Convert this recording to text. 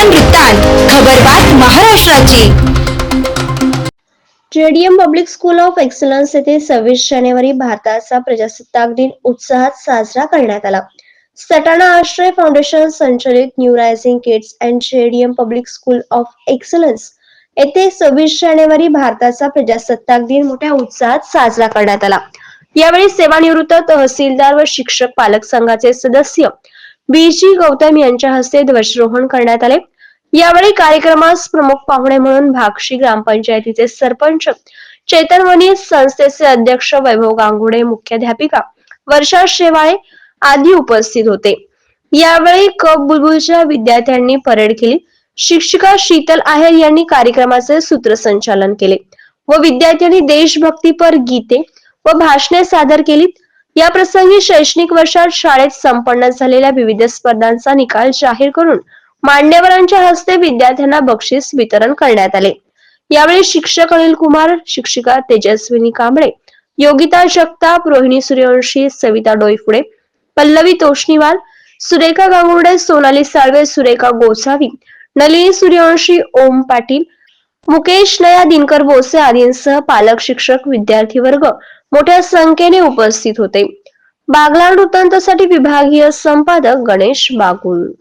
वृत्तान वृत्तान खबरबात महाराष्ट्राची. JDM public school of excellence येथे सव्वीस जानेवारी भारताचा प्रजासत्ताक दिन उत्साहात साजरा करण्यात आला. सटाणा आश्रय फाउंडेशन संचलित new rising kids and JDM public school of excellence येथे सव्वीस जानेवारी भारताचा प्रजासत्ताक दिन मोठ्या उत्साहात साजरा करण्यात आला. यावेळी सेवानिवृत्त तहसीलदार व शिक्षक पालक संघाचे सदस्य बी. जी गौतम यांच्या हस्ते ध्वजरोहण करण्यात आले. यावेळी कार्यक्रमास प्रमुख पाहुणे म्हणून भाक्षी ग्रामपंचायतीचे सरपंच चेतनवनी संस्थेचे अध्यक्ष वैभव गांगुडे मुख्याध्यापिका वर्षा शेवाळे आदी उपस्थित होते. यावेळी क बुलबुलच्या विद्यार्थ्यांनी परेड केली. शिक्षिका शीतल आहेर यांनी कार्यक्रमाचे सूत्रसंचालन केले व विद्यार्थ्यांनी देशभक्तीपर गीते व भाषणे सादर केली. या प्रसंगी शैक्षणिक वर्षात शाळेत संपन्न झालेल्या विविध स्पर्धांचा निकाल जाहीर करून मान्यवरांच्या हस्ते विद्यार्थ्यांना बक्षीस वितरण करण्यात आले. यावेळी शिक्षक अनिल कुमार शिक्षिका तेजस्विनी कांबळे योगिता जगताप रोहिणी सूर्यवंशी सविता डोईफुडे पल्लवी तोष्णीवाल सुरेखा गांगुर्डे सोनाली साळवे सुरेखा गोसावी नलिनी सूर्यवंशी ओम पाटील मुकेश नया दिनकर बोसे आदींसह पालक शिक्षक विद्यार्थी वर्ग मोठ्या संख्येने उपस्थित होते. बागलाण वृत्तांतासाठी विभागीय संपादक गणेश बागुल.